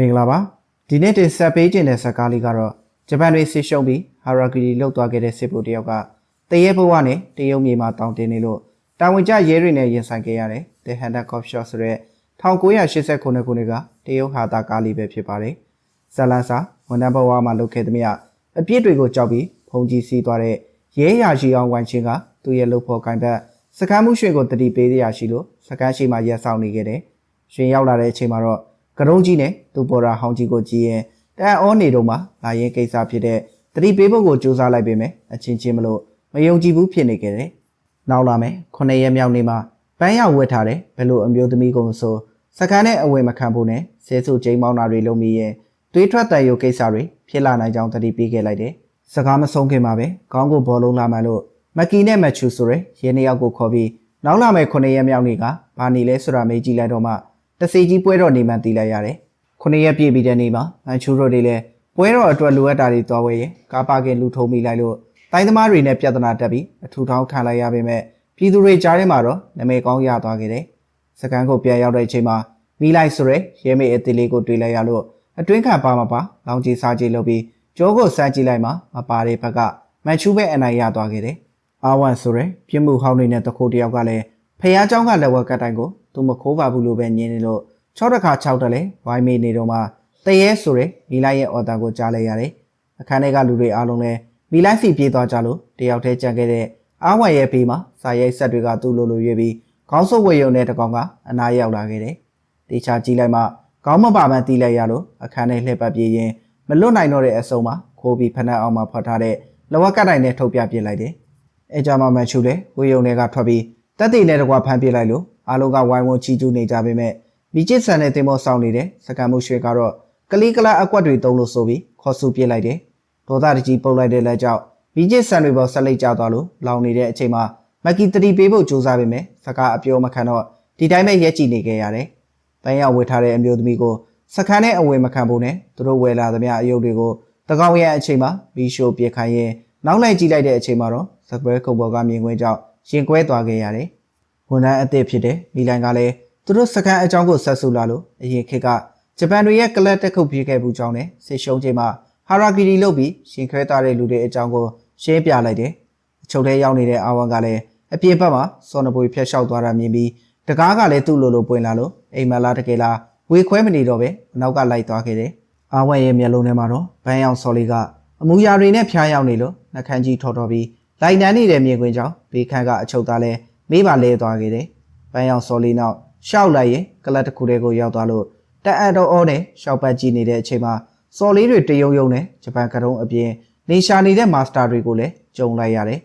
မင်္ဂလာပါဒီနေ့တင်ဆက်ပေးခြင်းတဲ့ဇာတ်ကားလေးကတော့ဂျပန်တွေဆစ်ရှုံးပြီးဟာရာဂီရီလှုပ်သွားခဲ့တဲ့စစ်ဗိုလ်တယောက်ကတရဲဘဝနဲ့တရုတ်မြေမှာတောင်းတင်နေလို့တာဝန်ကျရဲတွေနဲ့ရင်ဆိုင်ခဲ့ရတယ် The Hunter Cop Shot ဆိုတဲ့1989ခုနှစ်ကတရုတ်ဟာတာကားလေးပဲဖြစ်ပါတယ်ဇလန်စာဝန်ထမ်းဘဝမှာလုပ်ခဲ့သမျှအပြစ်တွေကိုကြောက်ပြီးဖုန်ကြီးစီးသွားတဲ့ရဲရာရှိအောင်ဝိုင်းချင်းကသူ့ရဲ့လှုပ်ဖို့ကင်ဘက်စကမ်းမှုရွှေကိုတတိပေးရရှိလို့စကမ်းရှိမှရက်ဆောင်နေခဲ့တယ်ရှင်ရောက်လာတဲ့အချိန်မှာတော့ ကရုံးကြီးနဲ့သူ့ပေါ်ရာဟောင်းကြီးကိုကြည့်ရင်တန်အောနေတော့မှလာရင်ကိစ္စဖြစ်တဲ့တတိပေးဖို့ကိုစူးစမ်းလိုက်ပေမဲ့အချင်းချင်းမလို့မယုံကြည်ဘူးဖြစ်နေခဲ့တယ်။နောက်လာမယ်ခုနှစ်ရက်မြောက်နေ့မှာပန်းရောက်ဝတ်ထားတဲ့ဘယ်လိုအမျိုးသမီးကုန်ဆိုစကန်နဲ့အဝင်မခံဖို့နဲ့ဆဲဆူချိန်မောင်းတာတွေလုပ်မိရင်သွေးထွက်တန်ရုပ်ကိစ္စတွေဖြစ်လာနိုင်ကြောင်းတတိပေးခဲ့လိုက်တယ်။စကားမဆုံးခင်မှာပဲခေါင်းကိုဘောလုံးလာမှလို့မက်ကီနဲ့မက်ချူဆိုရဲရဲနှစ်ယောက်ကိုခေါ်ပြီးနောက်လာမယ်ခုနှစ်ရက်မြောက်နေ့ကဘာနေလဲဆိုတာမေးကြည့်လိုက်တော့မှ တစီကြီးပွဲတော်နေမှသိလိုက်ရတယ်။ခုနှစ်ရက်ပြည့်ပြီးတဲ့နေ့မှာမန်ချူရိုတွေလည်းပွဲတော်အတွက်လိုအပ်တာတွေတော်ဝဲရင်ကားပါကင်လူထုံးမိလိုက်လို့တိုင်းသမားတွေနဲ့ပြဿနာတက်ပြီးအထူထောင်းခံလိုက်ရပေမဲ့ပြည်သူတွေကြားထဲမှာတော့နာမည်ကောင်းရသွားခဲ့တယ်။စကန်ကိုပြန်ရောက်တဲ့အချိန်မှာမိလိုက်ဆိုရဲရဲမေအစ်တီလေးကိုတွေ့လိုက်ရလို့အတွင်းခံပါမပါလောင်ကြီးစားကြီးလုပ်ပြီးကြောကိုစမ်းကြည့်လိုက်မှမပါတဲ့ဘက်ကမန်ချူပဲအနိုင်ရသွားခဲ့တယ်။အာဝန်ဆိုရဲပြစ်မှုဟောင်းတွေနဲ့တခိုးတယောက်ကလည်းဖះเจ้าကလက်ဝက်ကတိုင်ကို သူမခိုးပါဘူးလို့ပဲညင်းနေလို့6တစ်ခါ6တက်လဲဝိုင်းမေးနေတော့မှတရဲဆိုရဲမီလိုက်ရဲ့အော်တာကိုကြားလိုက်ရတယ်။အခန်းထဲကလူတွေအားလုံးလည်းမီလိုက်စီပြေးသွားကြလို့တယောက်တည်းကြံခဲ့တဲ့အာဝံရဲ့ဘေးမှာစာရိုက်ဆက်တွေကသူ့လိုလိုရွေးပြီးခေါင်းဆုပ်ဝေယုံတဲ့တကောင်ကအနားရောက်လာခဲ့တယ်။တေချာကြည့်လိုက်မှခေါင်းမပါမှန်းတီးလိုက်ရလို့အခန်းထဲလှည့်ပတ်ပြေးရင်မလွတ်နိုင်တော့တဲ့အစုံမှာခိုးပြီးဖက်နှက်အောင်မှဖွက်ထားတဲ့လဝက်ကတိုင်နဲ့ထုတ်ပြပြလိုက်တယ်။အဲကြမှာမချူလေဝေယုံတွေကထွက်ပြီး တက်တီနဲ့တကွာဖမ်းပြလိုက်လို့အားလုံးကဝိုင်းဝန်းချီကျူးနေကြပေမဲ့မိကျစ်ဆန်တဲ့တင်မောဆောင်နေတဲ့စကံမှုရွှေကတော့ကလီကလာအကွက်တွေတုံးလို့ဆိုပြီးခေါ်ဆူပြစ်လိုက်တယ်။ဒေါသတကြီးပုတ်လိုက်တဲ့လက်ကြောင့်မိကျစ်ဆန်တွေပေါ်ဆက်လိုက်ကြသွားလို့လောင်နေတဲ့အချိန်မှာမက်ကီတတိပေးဖို့ကြိုးစားပေမဲ့စကားအပြောမခံတော့ဒီတိုင်းပဲရက်ကြည့်နေခဲ့ရတယ်။တန်းရောက်ဝေထားတဲ့အမျိုးသမီးကိုစခန်းနဲ့အဝယ်မခံဖို့နဲ့သူတို့ဝယ်လာသမျှအယုတ်တွေကိုတကောင်ရဲ့အချိန်မှာဘီရှိုပြခိုင်းရင်နောက်လိုက်ကြည့်လိုက်တဲ့အချိန်မှာတော့စကွဲခုံပေါ်ကမြင်ကွင်းကြောင့် ရင်ကွဲသွားခဲ့ရတယ်။ဝန်ထမ်းအသစ်ဖြစ်တဲ့မိလိုင်ကလည်းသူတို့စကန်အကြောင်းကိုဆက်ဆူလာလို့အရင်ခေတ်ကဂျပန်တွေရဲ့ကလပ်တက်ခုတ်ပြေးခဲ့မှုကြောင့်နဲ့စစ်ရှုံးချိန်မှာဟာရာဂီရီလုပ်ပြီးရှင်ခွဲသားတဲ့လူတွေအကြောင်းကိုရှင်းပြလိုက်တယ်။အချုပ်ထဲရောက်နေတဲ့အာဝန်ကလည်းအပြင်ဘက်မှာစောနပွေဖျက်လျှောက်သွားတာမြင်ပြီးတကားကလည်းသူ့လိုလိုပွင့်လာလို့အိမ်မလာတကယ်လားဝေခွဲမနေတော့ပဲအနောက်ကလိုက်သွားခဲ့တယ်။အာဝန်ရဲ့မျက်လုံးထဲမှာတော့ဘန်းအောင်စော်လေးကအမူအရာတွေနဲ့ဖျားရောက်နေလို့နှခမ်းကြီးထော်တော်ပြီး လိုက်နန်းနေတဲ့မြင်ကွင်းကြောင့်ဘေးခန့်ကအချုပ်သားလဲမေးပါလဲသွားခဲ့တယ်။ဘန်းအောင်စော်လေးနောက်ရှောက်လိုက်ရင်ကလပ်တစ်ခုတည်းကိုရောက်သွားလို့တအံ့တော်အောနဲ့ရှောက်ပတ်ကြည့်နေတဲ့အချိန်မှာစော်လေးတွေတယုံယုံနဲ့ဂျပန်ကတုံးအပြင်နေရှာနေတဲ့မာစတာတွေကိုလည်းကြုံလိုက်ရတယ်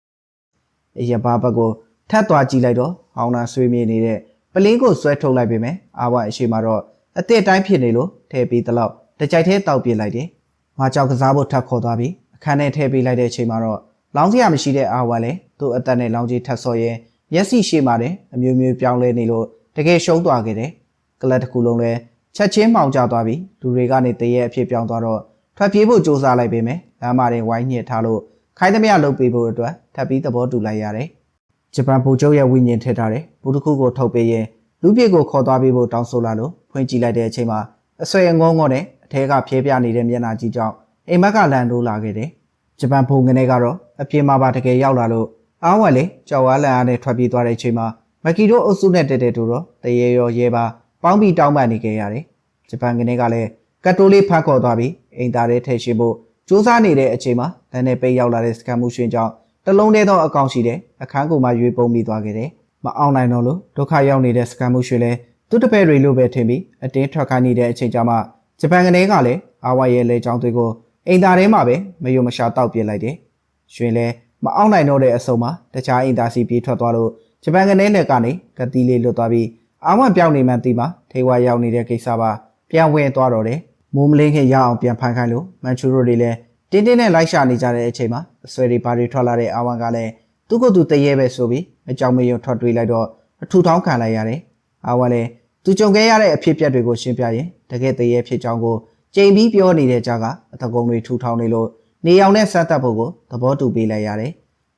။အရပါဘက်ကိုထပ်သွားကြည့်လိုက်တော့ဟောင်းနာဆွေးမြေနေတဲ့ပလင်းကိုဆွဲထုတ်လိုက်ပေမဲ့အာဝအရှိမှာတော့အစ်စ်တိုင်းဖြစ်နေလို့ထည့်ပြီးတလောက်တကြိုက်သေးတောက်ပြစ်လိုက်တယ်။မာကြောက်ကစားဖို့ထပ်ခေါ်သွားပြီးအ ခန်းထဲထည့်ပေးလိုက်တဲ့အချိန်မှာတော့လောင်းစရာမရှိတဲ့အာဝလည်းသူ့အသက်နဲ့လောင်းကြီးထပ်ဆော်ရင်မျက်စိရှိမှတယ်အမျိုးမျိုးပြောင်းလဲနေလို့တကယ်ရှုံးသွားခဲ့တယ်။ကလပ်တစ်ခုလုံးလည်းချက်ချင်းမှောင်ကျသွားပြီးလူတွေကနေတရေအဖြစ်ပြောင်းသွားတော့ထွက်ပြေးဖို့စူးစမ်းလိုက်ပေမဲ့လမ်းမတွေဝိုင်းညစ်ထားလို့ခိုင်းသမျှလုပ်ပေးဖို့အတွက်ထပ်ပြီးသဘောတူလိုက်ရတယ်။ဂျပန်ဗိုလ်ချုပ်ရဲ့ဝိညာဉ်ထည့်ထားတဲ့ဘူတစ်ခုကိုထုတ်ပေးရင်လူပြစ်ကိုခေါ်သွားပေးဖို့တောင်းဆိုလာလို့ဖွင့်ကြည့်လိုက်တဲ့အချိန်မှာအဆွဲအငုံငုံနဲ့အထဲကဖြဲပြနေတဲ့မျက်နှာကြီးကြောင့် အိမ်မက်ကလန်လို့လာခဲ့တယ်။ဂျပန်ဘုံငနေကတော့အပြင်မှာပါတကယ်ရောက်လာလို့အားဝက်လေကြောက်ဝါလန်အားနဲ့ထွက်ပြေးသွားတဲ့အချိန်မှာမကီတို့အုပ်စုနဲ့တက်တဲ့တူတော့တရေရောရဲပါပေါင်းပြီးတောင်းပန်နေခဲ့ရတယ်။ဂျပန်ကနေကလည်းကတ်တိုလေးဖတ်ခေါ်သွားပြီးအိမ်သားတွေထိတ်ရှိဖို့စူးစမ်းနေတဲ့အချိန်မှာလမ်းနဲ့ပိတ်ရောက်လာတဲ့စကန်မှုရှင်ကြောင့်တလုံးသေးသောအကောင့်ရှိတဲ့အခန်းကိုမှရွေးပုံပြီးသွားခဲ့တယ်။မအောင်နိုင်တော့လို့ဒုက္ခရောက်နေတဲ့စကန်မှုရှင်လည်းသူ့တပည့်တွေလိုပဲထင်ပြီးအတင်းထွက်ခိုင်းနေတဲ့အချိန်ကျမှဂျပန်ကနေကလည်းအာဝါရဲ့လေချောင်းတွေကို အိမ်သားထဲမှာပဲမယုံမရှာတောက်ပြစ်လိုက်တယ်။ရှင်လည်းမအောင်နိုင်တော့တဲ့အဆုံမှာတခြားအိမ်သားစီပြေးထွက်သွားလို့ဂျပန်ကနေလက်ကနေကတိလေးလွတ်သွားပြီးအာဝံပြောင်းနေမှတီးမှာထေဝါရောက်နေတဲ့ကိစ္စပါပြန်ဝင်သွားတော့တယ်မိုးမလင်းခင်ရအောင်ပြန်ဖန်ခိုင်းလို့မန်ချူရိုတွေလည်းတင်းတင်းနဲ့လိုက်ရှာနေကြတဲ့အချိန်မှာအဆွဲတွေဘာတွေထွက်လာတဲ့အာဝံကလည်းသူ့ကိုယ်သူတရေပဲဆိုပြီးအကြောင်းမယုံထွက်တွေးလိုက်တော့အထူထောင်းခံလိုက်ရတယ်အာဝံလည်းသူကြုံခဲ့ရတဲ့အဖြစ်အပျက်တွေကိုရှင်းပြရင်တကယ်တရေဖြစ်ကြောင်းကို ကြိမ်ပြီးပြောနေတဲ့ကြားကအတကုံတွေထူထောင်းနေလို့နေအောင်နဲ့ဆက်တပ်ဖို့ကိုသဘောတူပေးလိုက်ရတယ်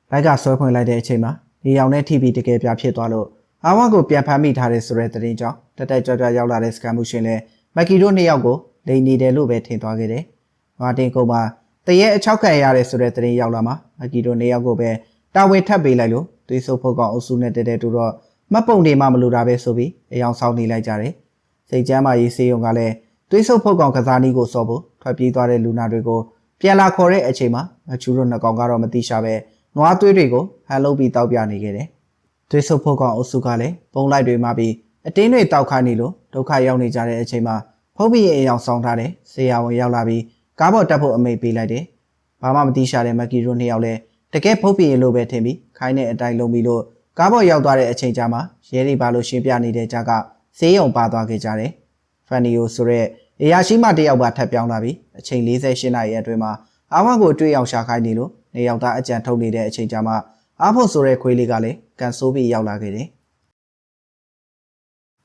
ဘိုက်ကဆွဲဖွင့်လိုက်တဲ့အချိန်မှာနေအောင်နဲ့ TV တကယ်ပြဖြစ်သွားလို့အာဝါကိုပြန်ဖမ်းမိထားတဲ့ဆိုတဲ့သတင်းကြောင့်တက်တက်ကြွကြွရောက်လာတဲ့စကန်မှုရှင်လည်းမမက်ကီတို့နှစ်ယောက်ကိုလိန်နေတယ်လို့ပဲထင်သွားခဲ့တယ်။မာတင်ကုန်းမှာတရဲအချောက်ခံရတယ်ဆိုတဲ့သတင်းရောက်လာမှာမက်ကီတို့နှစ်ယောက်ကိုပဲတာဝန်ထပ်ပေးလိုက်လို့သွေးဆုပ်ဖို့ကောင်အုပ်စုနဲ့တဲတဲတူတော့မတ်ပုံတွေမှမလိုတာပဲဆိုပြီးအယောင်ဆောင်နေလိုက်ကြတယ်။စိတ်ကြမ်းမာရေးစေးုံကလည်း သွေးဆုပ်ဖို့ကောင်ကစားနည်းကိုစောဖို့ထွက်ပြေးသွားတဲ့လူနာတွေကိုပြန်လာခေါ်တဲ့အချိန်မှာမချူတို့နှစ်ကောင်ကတော့မတိရှာပဲနွားသွေးတွေကိုဟန်လုပ်ပြီးတောက်ပြနေခဲ့တယ်။သွေးဆုပ်ဖို့ကောင်အုပ်စုကလည်းပုံလိုက်တွေမှပြီးအတင်းတွေတောက်ခါနေလို့ဒုက္ခရောက်နေကြတဲ့အချိန်မှာဖုတ်ပြီးအယောင်ဆောင်ထားတဲ့ဆေးရဝန်ရောက်လာပြီးကားပေါ်တက်ဖို့အမိန့်ပေးလိုက်တယ်။ဘာမှမတိရှာတဲ့မက်ကီတို့နှစ်ယောက်လည်းတကယ်ဖုတ်ပြီးလို့ပဲထင်ပြီးခိုင်းတဲ့အတိုင်းလုံးပြီးလို့ကားပေါ်ရောက်သွားတဲ့အချိန်ကြာမှာရဲတွေပါလို့ရှင်းပြနေတဲ့ကြားကဆေးရုံပါသွားခဲ့ကြတယ်။ ဖန်နီယိုဆိုတဲ့အရာရှိမတယောက်ပါထပ်ပြောင်းလာပြီးအချိန်48နာရီအတွင်းမှာအာဝမ်ကိုတွေ့အောင်ရှာခိုင်းနေလို့နေရောက်သားအကြံထုတ်နေတဲ့အချိန်ကြာမှာအာဖို့ဆိုတဲ့ခွေးလေးကလည်းကန်ဆိုးပြီးရောက်လာခဲ့တယ်။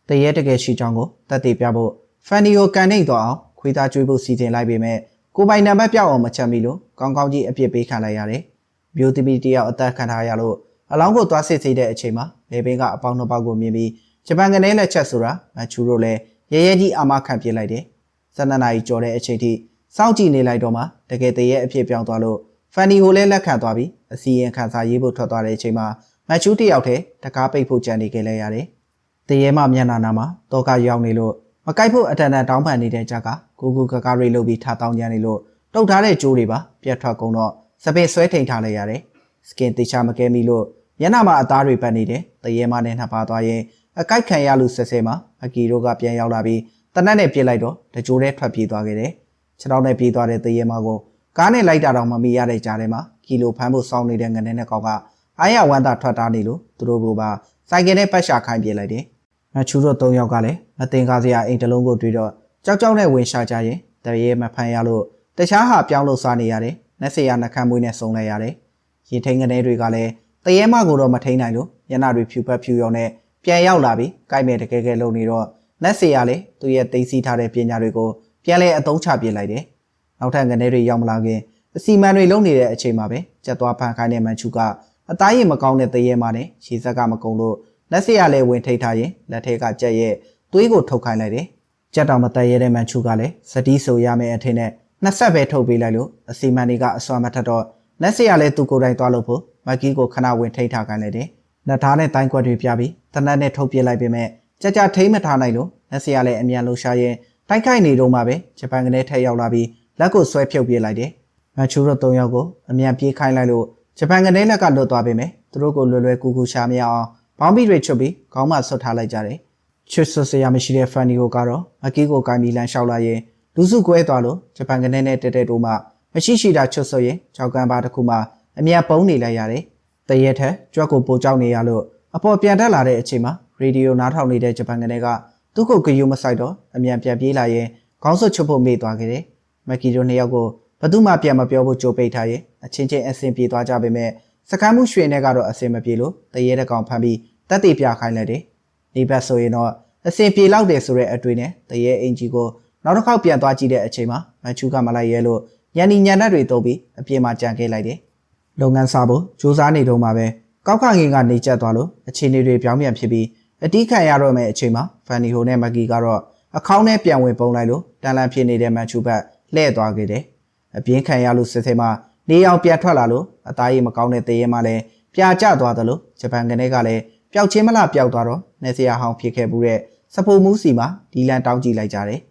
တရဲတကယ်ရှိချောင်းကိုတက်တည်ပြဖို့ဖန်နီယိုကန်နေတော့အောင်ခွေးသားကျွေးဖို့စီစဉ်လိုက်ပေမဲ့ကိုပိုင်နံပါတ်ပြောက်အောင်မချက်မိလို့ကောင်းကောင်းကြီးအပြစ်ပေးခံလိုက်ရတယ်။မျိုးသမီးတယောက်အသက်ခံထားရလို့အလောင်းကိုသွားစစ်ဆေးတဲ့အချိန်မှာလေဘင်းကအပေါင်းနှစ်ပေါက်ကိုမြင်ပြီးဂျပန်ကနေလက်ချက်ဆိုတာမချူတို့လည်း ရဲရဲကြီးအာမခံပြစ်လိုက်တယ်။ဇနနာကြီးကြော်တဲ့အချိန်ထိစောင့်ကြည့်နေလိုက်တော့မှတကယ်တည်းရဲ့အဖြစ်ပြောင်းသွားလို့ဖန်နီကိုလည်းလက်ခံသွားပြီးအစီရင်ခံစာရေးဖို့ထွက်သွားတဲ့အချိန်မှာမချူတယောက်တည်းတကားပိတ်ဖို့ကြံနေခဲ့လဲရတယ်။တရေမမျက်နှာနာမှာတော့ကရောက်နေလို့မကိုက်ဖို့အတန်တန်တောင်းပန်နေတဲ့ကြကကိုကူကကားရိတ်လုပ်ပြီးထားတောင်းကြနေလို့တုတ်ထားတဲ့ကြိုးတွေပါပြတ်ထွက်ကုန်တော့စပင်ဆွဲထိန်ထားလိုက်ရတယ်။စကင်တေချာမကဲမိလို့မျက်နှာမှာအသားတွေပတ်နေတယ်။တရေမနဲ့နှစ်ပါသွားရင် အကိုက်ခံရလို့ဆက်ဆဲမှာအကီတို့ကပြန်ရောက်လာပြီးတနက်နဲ့ပြစ်လိုက်တော့တကြိုးထဲထွက်ပြေးသွားခဲ့တယ်။ခြေထောက်နဲ့ပြေးသွားတဲ့တရေမကိုကားနဲ့လိုက်တာတော့မမီရတဲ့ကြားထဲမှာကီလိုဖမ်းဖို့စောင်းနေတဲ့ငနေနဲ့ကောင်ကအားရဝမ်းသာထွက်တာနေလို့သူတို့ကပါစိုက်ကယ်နဲ့ပတ်ရှာခိုင်းပြေးလိုက်တယ်။မချူတို့၃ယောက်ကလည်းမတင်ကားစရာအိမ်တစ်လုံးကိုတွေ့တော့ကြောက်ကြောက်နဲ့ဝင်ရှာကြရင်တရေမဖမ်းရလို့တခြားဟာပြောင်းလို့စားနေရတယ်။နှက်စရာနှကမ်းမွေးနဲ့စုံလိုက်ရတယ်။ရင်ထိန်ငနေတွေကလည်းတရေမကိုတော့မထိန်နိုင်လို့ညနာတွေဖြူပတ်ဖြူရောနဲ့ ပြန်ရောက်လာပြီးကြိုက်မဲ့တကယ်ကဲလုံနေတော့နက်စရာလေသူရဲ့တိတ်စီထားတဲ့ပညာတွေကိုပြန်လဲအသုံးချပြလိုက်တယ်။နောက်ထပ်ငနေတွေရောက်မလာခင်အစီမံတွေလုံနေတဲ့အချိန်မှာပဲကြက်သွားဖန်ခိုင်းတဲ့မန်ချူကအသားရည်မကောင်းတဲ့တရေမာနဲ့ရှည်ဆက်ကမကုံလို့လက်စရလဲဝင်ထိတ်ထားရင်လက်ထဲကကြက်ရဲ့သွေးကိုထုတ်ခိုင်းလိုက်တယ်။ကြက်တော်မတက်ရတဲ့မန်ချူကလည်းစတီးဆိုရမယ့်အထင်းနဲ့နှစ်ဆက်ပဲထုတ်ပေးလိုက်လို့အစီမံတွေကအစွမ်းမထက်တော့လက်စရလဲသူကိုယ်တိုင်သွားလို့ဖို့မက်ကီကိုခဏဝင်ထိတ်ထားခိုင်းလိုက်တယ်။ လက်သားနဲ့တိုင်းခွက်တွေပြပြီးတနတ်နဲ့ထုတ်ပြလိုက်ပေမဲ့ကြကြထိမ့်မထားနိုင်လို့လက်စရလဲအမြန်လှရှာရင်တိုက်ခိုက်နေတော့မှပဲဂျပန်ကနေထက်ရောက်လာပြီးလက်ကိုဆွဲဖြုတ်ပြလိုက်တယ်။မချူတို့၃ယောက်ကိုအမြန်ပြေးခိုင်းလိုက်လို့ဂျပန်ကနေလက်ကလွတ်သွားပေမဲ့သူတို့ကိုလွယ်လွယ်ကူကူရှာမရအောင်ဘောင်းဘီတွေချွတ်ပြီးခေါင်းမဆွတ်ထားလိုက်ကြတယ်။ချွတ်ဆွတ်စရာမရှိတဲ့ဖန်နီကိုကတော့မကီကိုကိုင်းပြီးလမ်းလျှောက်လာရင်လူစုကွဲသွားလို့ဂျပန်ကနေနဲ့တဲတဲတို့မှမရှိရှိတာချွတ်ဆွတ်ရင်ကြောက်ကန်ပါတစ်ခုမှအမြန်ပုံးနေလိုက်ရတယ်။ တရက်ထက်ကြွက်ကိုပိုကြောက်နေရလို့အပေါ်ပြန်တက်လာတဲ့အချိန်မှာရေဒီယိုနားထောင်နေတဲ့ဂျပန်ကနေကသူ့ကိုဂယုမဆိုင်တော့အမြန်ပြန်ပြေးလာရင်ခေါင်းဆွတ်ချွတ်ဖို့မေ့သွားခဲ့တယ်။မက်ကီတို့နှစ်ယောက်ကိုဘသူမှပြန်မပြောဖို့ကြိုးပိတ်ထားရင်အချင်းချင်းအဆင်ပြေသွားကြပေမဲ့စကမ်းမှုရွှေနဲ့ကတော့အဆင်မပြေလို့တရေတကောင်ဖမ်းပြီးတက်တေပြခိုင်းလိုက်တယ်။ဒီဘက်ဆိုရင်တော့အဆင်ပြေလောက်တယ်ဆိုတဲ့အတွေ့နဲ့တရေအင်ဂျီကိုနောက်တစ်ခေါက်ပြန်သွားကြည့်တဲ့အချိန်မှာမချူကမလိုက်ရဲလို့ညံနီညံနက်တွေတုံးပြီးအပြင်မှာကြံခဲ့လိုက်တယ်။ လုပ်ငန်းစားဖို့စူးစမ်းနေတော့မှပဲကောက်ခငင်ကနေကျက်သွားလို့အခြေအနေတွေပြောင်းပြန်ဖြစ်ပြီးအတီးခံရတော့မယ့်အချိန်မှာဖန်နီဟိုနဲ့မက်ကီကတော့အခေါင်းနဲ့ပြန်ဝင်ပုံလိုက်လို့တန်လန်ဖြစ်နေတဲ့မန်ချူဘတ်လှဲ့သွားခဲ့တယ်။အပြင်းခံရလို့စစ်စစ်မှနေအောင်ပြန်ထွက်လာလို့အသားရည်မကောင်းတဲ့တရေမှလည်းပြာကျသွားသလိုဂျပန်ကနေကလည်းပျောက်ချင်းမလားပျောက်သွားတော့နေစရာဟောင်းဖြစ်ခဲ့မှုတဲ့စဖိုမှုစီမှာဒီလန်တောင်းကြည့်လိုက်ကြတယ်။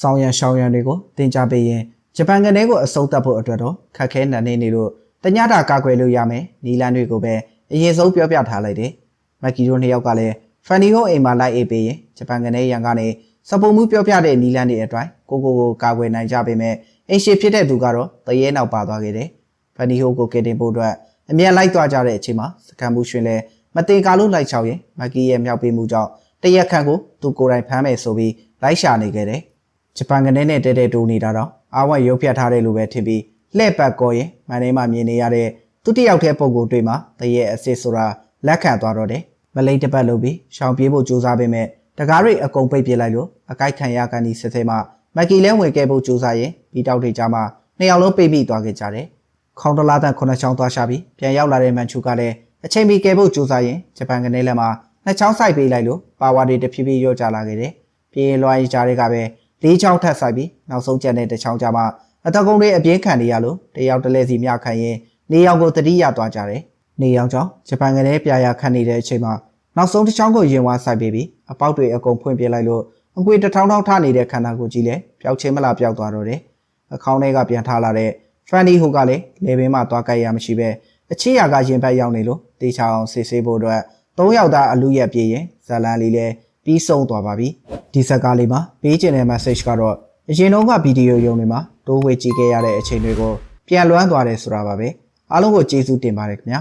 ဆောင်းရံရှောင်းရံတွေကိုတင်ကြပေးရင် ဂျပန်ကနေကိုအစုံတက်ဖို့အတွက်တော့ခက်ခဲနန်နေနေလို့တညတာကာကွယ်လို့ရမယ်နီလန်တွေကိုပဲအရင်ဆုံးပြောပြထားလိုက်တယ်။မက်ကီတို့နှစ်ယောက်ကလည်းဖန်နီဟိုအိမ်မှာလိုက်အေးပေးရင်ဂျပန်ကနေရန်ကနေစပုံမှုပြောပြတဲ့နီလန်တွေအတွက်ကိုကိုကိုကာကွယ်နိုင်ကြပေမဲ့အိမ်ရှိဖြစ်တဲ့သူကတော့တရေနောက်ပါသွားခဲ့တယ်။ဖန်နီဟိုကိုကယ်တင်ဖို့အတွက်အမြန်လိုက်သွားကြတဲ့အချိန်မှာစကန်ဘူးရွှင်လဲမတင်ကာလို့လိုက်ချောက်ရင်မက်ကီရဲ့မြောက်ပေးမှုကြောင့်တရက်ခန့်ကိုသူကိုယ်တိုင်ဖမ်းမယ်ဆိုပြီးလိုက်ရှာနေခဲ့တယ်။ဂျပန်ကနေနဲ့တဲတဲတိုးနေတာတော့ အာဝတ်ရုပ်ဖြတ်ထားတယ်လို့ပဲထင်ပြီးလှဲ့ပတ်ကောရင်မန်ထဲမှာမြင်နေရတဲ့သူတယောက်တည်းပုံကိုတွေ့မှာတရေအစ်စ်ဆိုတာလက်ခံသွားတော့တယ်မလိမ့်တပတ်လုပ်ပြီးရှောင်ပြေးဖို့ကြိုးစားပေမဲ့တကားရိတ်အကုန်ပိတ်ပြလိုက်လို့အကိုက်ခံရကန်ဒီစစ်စစ်မှမက်ကီလဲဝင်ခဲ့ဖို့ကြိုးစားရင်ပြီးတောက်တွေကြားမှာနှစ်ယောက်လုံးပိတ်မိသွားခဲ့ကြတယ်ခေါင်းတလားတန်ခုနှစ်ချောင်းသွားရှာပြီးပြန်ရောက်လာတဲ့မန်ချူကလည်းအချိန်မီကယ်ဖို့ကြိုးစားရင်ဂျပန်ကနေလက်မှာနှစ်ချောင်းဆိုင်ပေးလိုက်လို့ပါဝါတွေတဖြည်းဖြည်းရော့ကျလာခဲ့တယ်ပြေးလွှားရေးကြားတွေကပဲ လေးချောင်းထပ်ဆိုင်ပြီးနောက်ဆုံးချက်တဲ့တစ်ချောင်းကြမှာအတကုံတွေအပြင်းခံနေရလို့တယောက်တစ်လဲစီမျှခံရင်နေရောင်ကိုတတိယသွားကြတယ်နေရောင်ကြောင့်ဂျပန်ကလေးပြာရခတ်နေတဲ့အချိန်မှာနောက်ဆုံးတစ်ချောင်းကိုရင်ဝါဆိုင်ပြီးပြီးအပေါက်တွေအကုန်ဖွင့်ပြလိုက်လို့အကွေတစ်ထောင်းထောင်းထနေတဲ့ခန္ဓာကိုယ်ကြီးလည်းပျောက်ချင်းမလားပျောက်သွားတော့တယ်အခေါင်းထဲကပြန်ထားလာတဲ့ Fanny ဟိုကလည်းလေဘင်းမှာသွားကြိုက်ရမရှိပဲအချစ်ရကရင်ဘက်ရောက်နေလို့တေချာအောင်ဆေးဆေးဖို့အတွက်၃ယောက်သားအလူရက်ပြေးရင်ဇလန်လေးလည်း ပြီးဆုံးသွားပါပြီဒီဇက်ကားလေးမှာပေးချင်တဲ့ message ကတော့အရင်တော့ကဗီဒီယိုရုံတွေမှာတိုးဝေကြည့်ခဲ့ရတဲ့အချိန်တွေကိုပြန်လွှမ်းသွားတယ်ဆိုတာပါပဲအားလုံးကိုကျေးဇူးတင်ပါတယ်ခင်ဗျာ